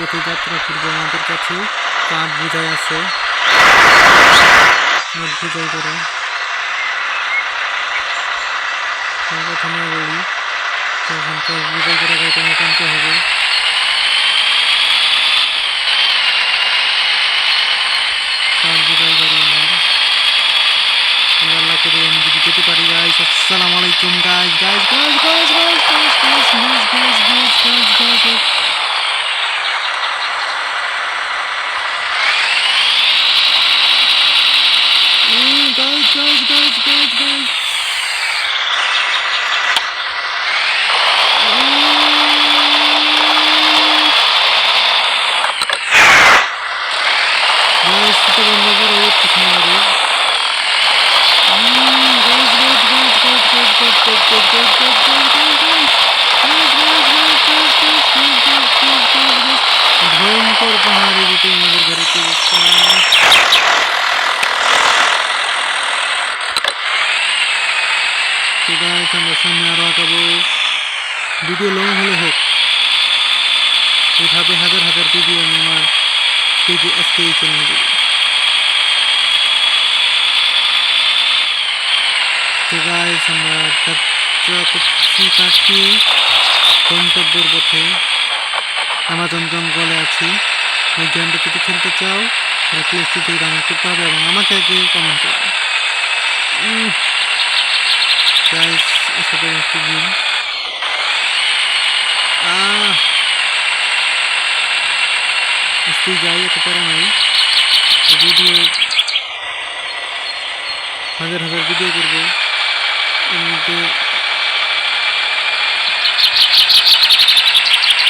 পথে যাত্রা করবে আমাদের কাছে কাঠ বোঝাই আছে। বোঝাই করে কথা বলি তখন কাঠ বোঝাই করে গাড়িটা মেটানতে হবে কাঠ বোঝাই আল্লাহ করে আমি যদি যেতে পারি গাইস আসসালামু আলাইকুম guys guys guys guys guys guys, guys, guys, guys. Guys, süper onları evet tutmaları. Guys, guys, guys, guys, guys, guys, guys, guys, guys, guys. তো গাইস আমরা সামনে আরও আঁকাবো ভিডিও লং হলে হোক। এইভাবে হাজার হাজার ভিডিও আমি আমার পেজে আজকেই চ্যানেলে দেবো তো গাইস আমরা যাত্রা করছি কাটছি গন্তব্যের পথে। আমাজন জঙ্গলে আছি। ওই গেমটা যদি খেলতে চাও, তাহলে প্লে স্টোর থেকে ডাউনলোড করতে হবে এবং আমাকে আগে কমেন্ট করবে tingin. Ah! इसकी जाइए तो पर हमारी वीडियो হাজার হাজার ভিডিও করবো এমনিতে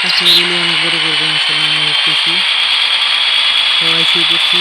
আসলে অনেক বড় করবো ইনশাল্লাহ আমি করছি সবাই শুরু করছি